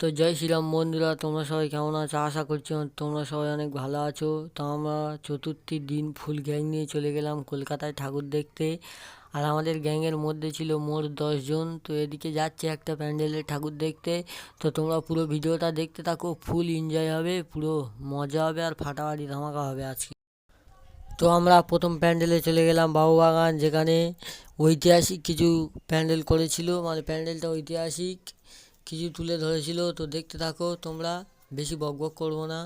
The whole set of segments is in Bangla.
তো জয় শ্রীরাম বন্ধুরা, তোমরা সবাই কেমন আছো? আশা করছি তোমরা সবাই অনেক ভালো আছো। তো আমরা চতুর্থীর দিন ফুল গ্যাং নিয়ে চলে গেলাম কলকাতায় ঠাকুর দেখতে। আর আমাদের গ্যাংয়ের মধ্যে ছিল মোট দশজন। তো এদিকে যাচ্ছে একটা প্যান্ডেলের ঠাকুর দেখতে। তো তোমরা পুরো ভিডিওটা দেখতে থাকো, ফুল এনজয় হবে, পুরো মজা হবে আর ফাটাফাটি ধামাকা হবে আজকে। তো আমরা প্রথম প্যান্ডেলে চলে গেলাম বাবুবাগান, যেখানে ঐতিহাসিক কিছু প্যান্ডেল করেছিল। মানে প্যান্ডেলটা ঐতিহাসিক। কিছু তুলে ধরেছিল তো দেখতে থাকো তোমরা বেশি বক বক করব না।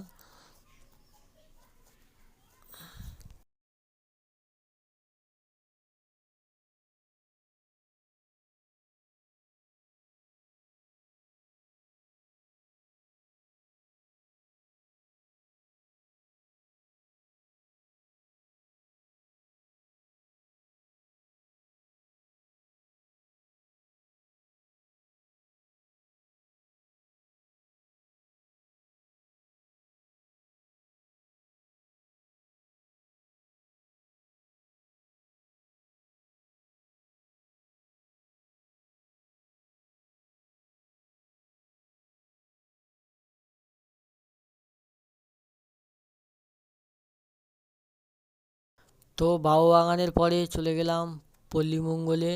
তো বাগানের পরে চলে গেলাম পল্লীমঙ্গলে,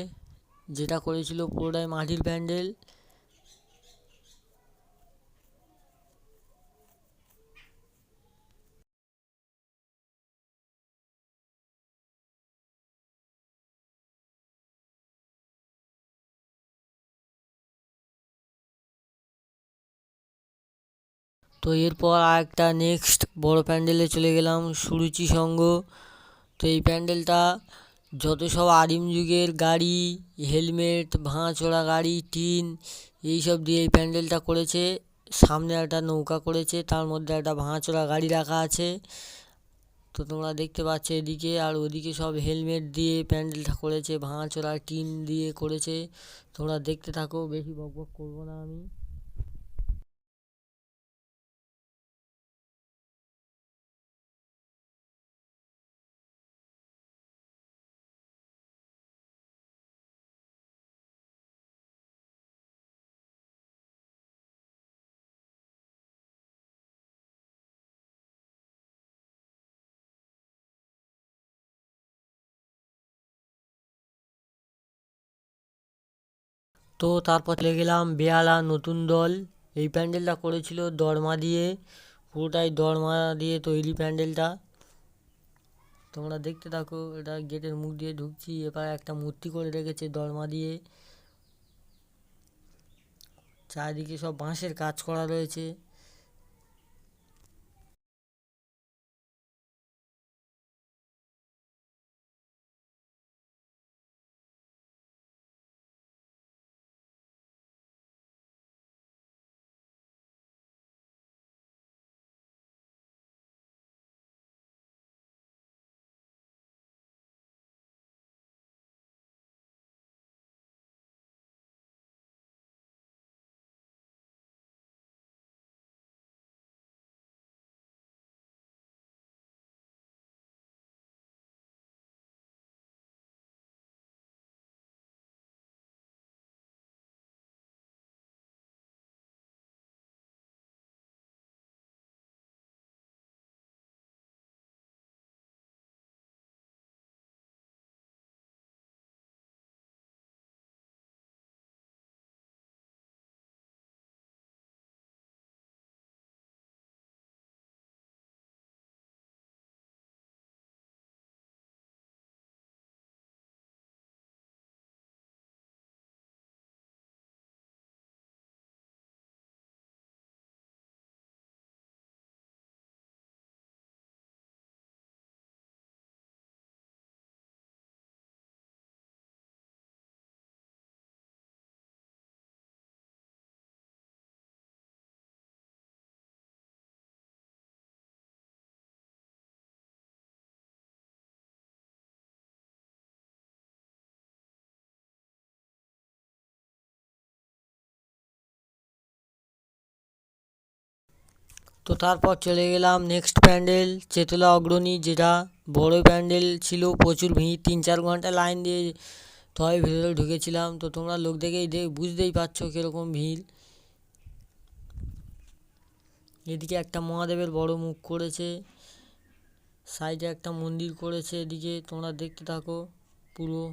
যেটা করেছিল পুরোটাই মাটির প্যান্ডেল। তো এরপর আর একটা নেক্সট বড় প্যান্ডেলে চলে গেলাম সুরুচি সঙ্গ তো এই প্যান্ডেলটা যত সব আদিম যুগের গাড়ি, হেলমেট ভাঙাচোরা গাড়ি, টিন এইসব দিয়ে এই প্যান্ডেলটা করেছে। সামনে একটা নৌকা করেছে, তার মধ্যে একটা ভাঙাচোরা গাড়ি রাখা আছে। তো তোমরা দেখতে পাচ্ছ এদিকে, আর ওদিকে সব হেলমেট দিয়ে প্যান্ডেলটা করেছে ভাঙাচোরা টিন দিয়ে করেছে। তোমরা দেখতে থাকো, বেশি বক বক করব না আমি। তো তারপর চলে গেলাম বেহালা নতুন দল। এই প্যান্ডেলটা করেছিল দরমা দিয়ে। পুরোটাই দরমা দিয়ে তৈরি প্যান্ডেলটা। তোমরা দেখতে থাকো, এটা গেটের মুখ দিয়ে ঢুকছি। এবার একটা মূর্তি করে রেখেছে দরমা দিয়ে। চারিদিকে সব বাঁশের কাজ করা রয়েছে। তো তারপর চলে গেলাম নেক্সট প্যান্ডেল, চেতলা অগ্রণী যেটা বড় প্যান্ডেল ছিল, প্রচুর ভিড়, তিন চার ঘণ্টা লাইন দিয়ে তবে ভেতরে ঢুকেছিলাম। তো তোমরা লোক দেখেই দেখ বুঝতেই পারছ কীরকম ভিড়। এদিকে একটা মহাদেবের বড় মুখ করেছে সাইডে একটা মন্দির করেছে, এদিকে তোমরা দেখতে থাকো পুরো।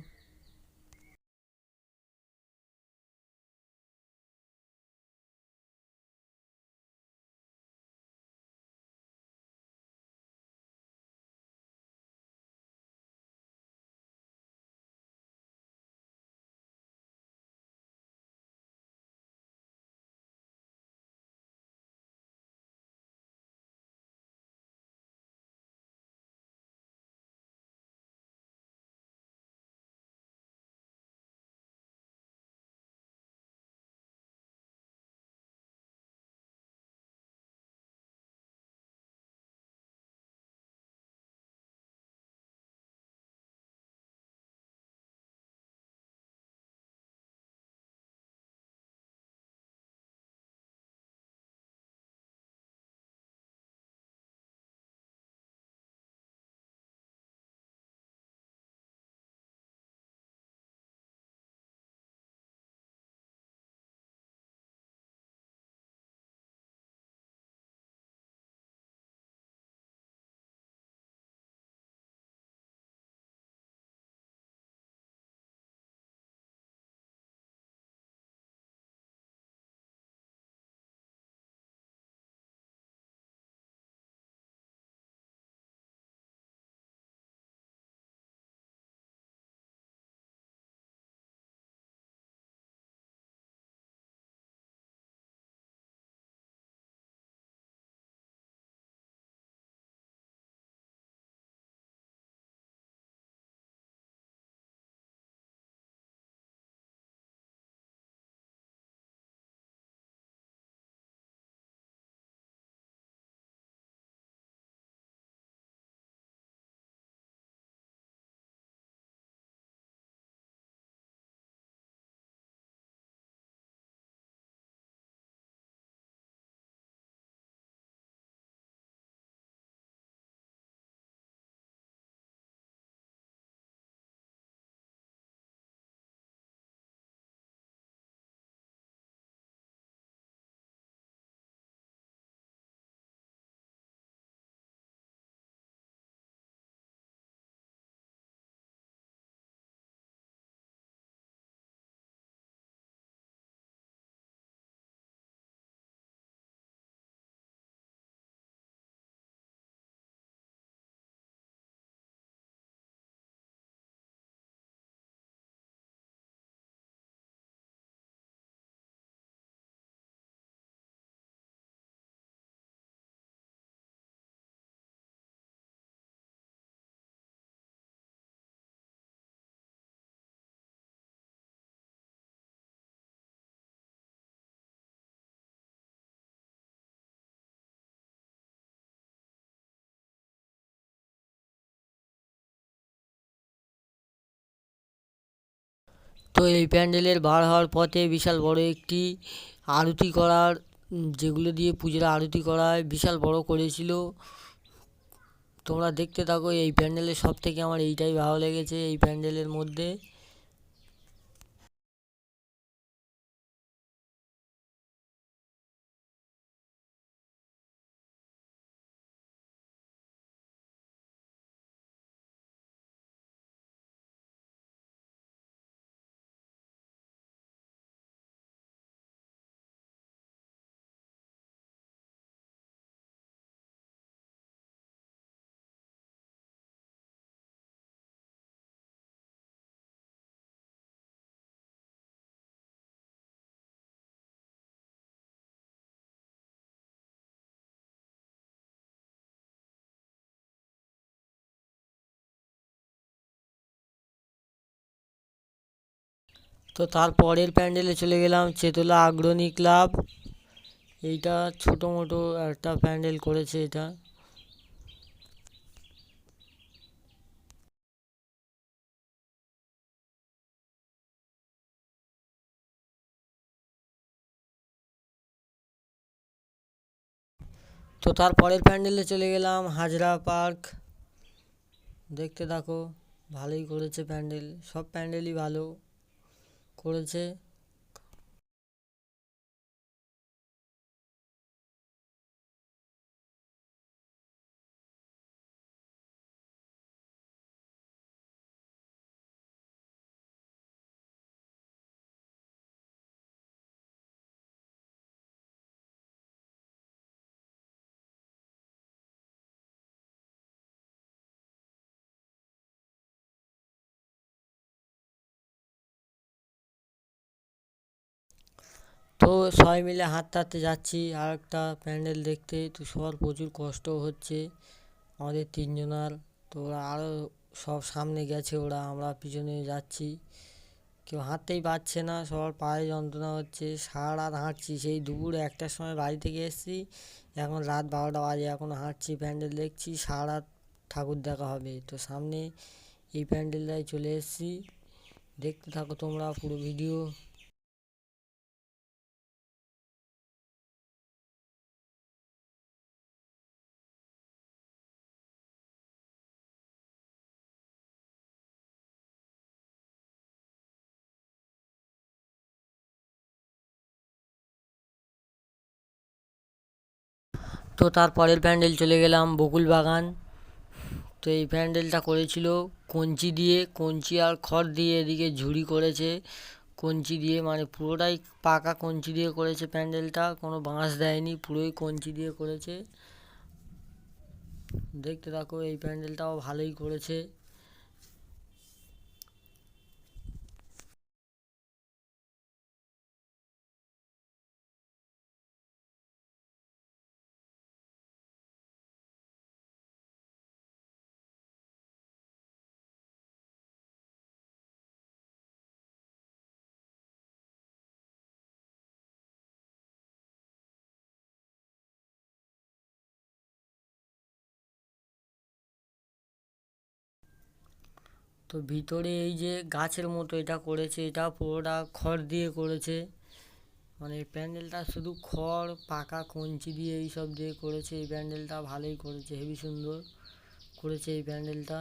এই প্যান্ডেলের বার হওয়ার পথে বিশাল বড় একটি আরতি করার, যেগুলো দিয়ে পুজোর আরতি করায় বিশাল বড় করেছিল। তোমরা দেখতে থাকো, এই প্যান্ডেলের সব থেকে আমার এইটাই ভালো লেগেছে এই প্যান্ডেলের মধ্যে। তো তার পরের প্যান্ডেলে চলে গেলাম চেতলা আগ্রণী ক্লাব। এইটা ছোটো মোটো একটা প্যান্ডেল করেছে এটা। তো তার পরের প্যান্ডেলে চলে গেলাম হাজরা পার্ক। দেখতে থাকো, ভালোই করেছে প্যান্ডেল, সব প্যান্ডেলই ভালো। করেছে তো সবাই মিলে হাঁটতে হাঁটতে যাচ্ছি আর একটা প্যান্ডেল দেখতে। তো সবার প্রচুর কষ্ট হচ্ছে, আমাদের তিনজনার। তো ওরা আরও সব সামনে গেছে, ওরা আমরা পিছনে যাচ্ছি। কেউ হাঁটতেই পারছে না, সবার পায়ে যন্ত্রণা হচ্ছে। সারা রাত হাঁটছি, সেই দুপুর একটার সময় বাড়ি থেকে এসেছি। এখন রাত বারোটা বাজে, এখন হাঁটছি, প্যান্ডেল দেখছি সারা রাত ঠাকুর দেখা হবে। তো সামনে এই প্যান্ডেলটায় চলে এসেছি। দেখতে থাকো তোমরা পুরো ভিডিও। তো তার পরের প্যান্ডেল চলে গেলাম বকুল বাগান তো এই প্যান্ডেলটা করেছিল কঞ্চি দিয়ে, কঞ্চি আর খড় দিয়ে এদিকে ঝুড়ি করেছে। কঞ্চি দিয়ে মানে পুরোটাই পাকা কঞ্চি দিয়ে করেছে প্যান্ডেলটা, কোনো বাঁশ দেয়নি, পুরোই কঞ্চি দিয়ে করেছে। দেখতে থাকো এই প্যান্ডেলটাও ভালোই করেছে। তো ভিতরে এই যে গাছের মতো এটা করেছে, এটা পুরোটা খড় দিয়ে করেছে। মানে এই প্যান্ডেলটা শুধু খড়, পাকা কঞ্চি দিয়ে এই সব দিয়ে করেছে। এই প্যান্ডেলটা ভালোই করেছে হেবি সুন্দর করেছে এই প্যান্ডেলটা।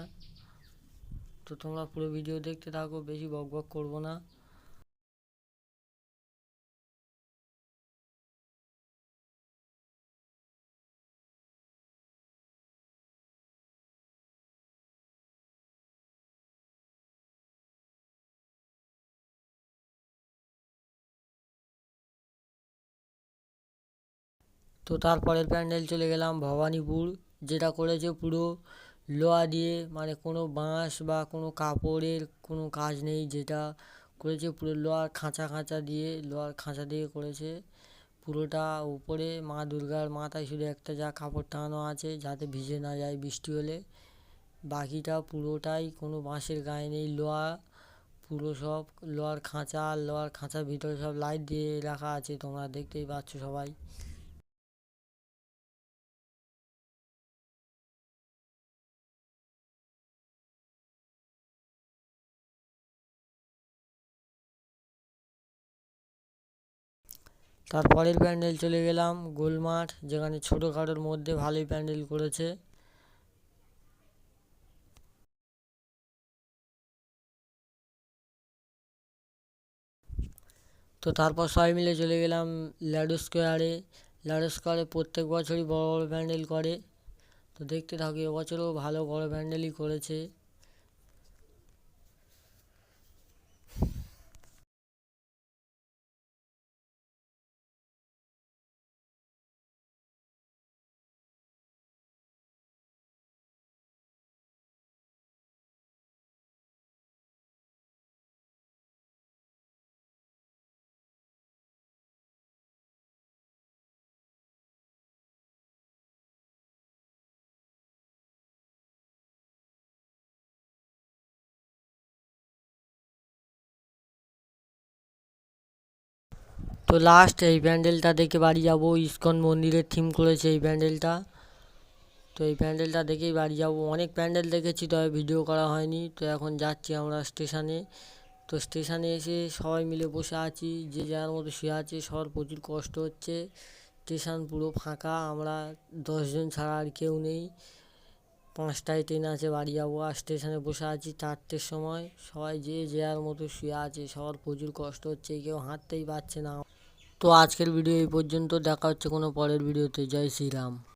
তো তোমরা পুরো ভিডিও দেখতে থাকো, বেশি বক বক করব না। তো তারপরের প্যান্ডেল চলে গেলাম ভবানীপুর, যেটা করেছে পুরো লোহা দিয়ে মানে কোনো বাঁশ বা কোনো কাপড়ের কোনো কাজ নেই, যেটা করেছে পুরো লোহার খাঁচা খাঁচা দিয়ে, লোহার খাঁচা দিয়ে করেছে পুরোটা উপরে, মা দুর্গার মাথায় শুধু একটা যা কাপড় টাঙানো আছে, যাতে ভিজে না যায় বৃষ্টি হলে। বাকিটা পুরোটাই কোনো বাঁশের গায়ে নেই, লোহা পুরো সব, লোহার খাঁচা, লোহার খাঁচার ভিতরে সব লাইট দিয়ে রাখা আছে, তোমরা দেখতেই পাচ্ছ সবাই। তারপরের প্যান্ডেল চলে গেলাম গোলমাঠ, যেখানে ছোটোখাটোর মধ্যে ভালোই প্যান্ডেল করেছে। তো তারপর সবাই মিলে চলে গেলাম ল্যাডো স্কোয়ারে। ল্যাডো স্কোয়ারে প্রত্যেক বছরই বড় বড় প্যান্ডেল করে। তো দেখতে থাকি, এবছরও ভালো বড় প্যান্ডেলই করেছে। তো লাস্ট এই প্যান্ডেলটা দেখে বাড়ি যাব। ইস্কন মন্দিরের থিম করেছে এই প্যান্ডেলটা তো এই প্যান্ডেলটা দেখেই বাড়ি যাব। অনেক প্যান্ডেল দেখেছি, তবে ভিডিও করা হয়নি। তো এখন যাচ্ছি আমরা স্টেশনে তো স্টেশনে এসে সবাই মিলে বসে আছি। যে যার মতো শুয়ে আছে, সবার প্রচুর কষ্ট হচ্ছে। স্টেশন পুরো ফাঁকা, আমরা দশজন ছাড়া আর কেউ নেই। পাঁচটায় ট্রেন আছে, বাড়ি যাব। আর স্টেশনে বসে আছি চারটের সময়। সবাই যে যার মতো শুয়ে আছে, সবার প্রচুর কষ্ট হচ্ছে। কেউ হাঁটতেই পারছে না। তো আজকের ভিডিও এই পর্যন্ত। দেখা হচ্ছে কোনো পরের ভিডিওতে জয় শ্রীরাম।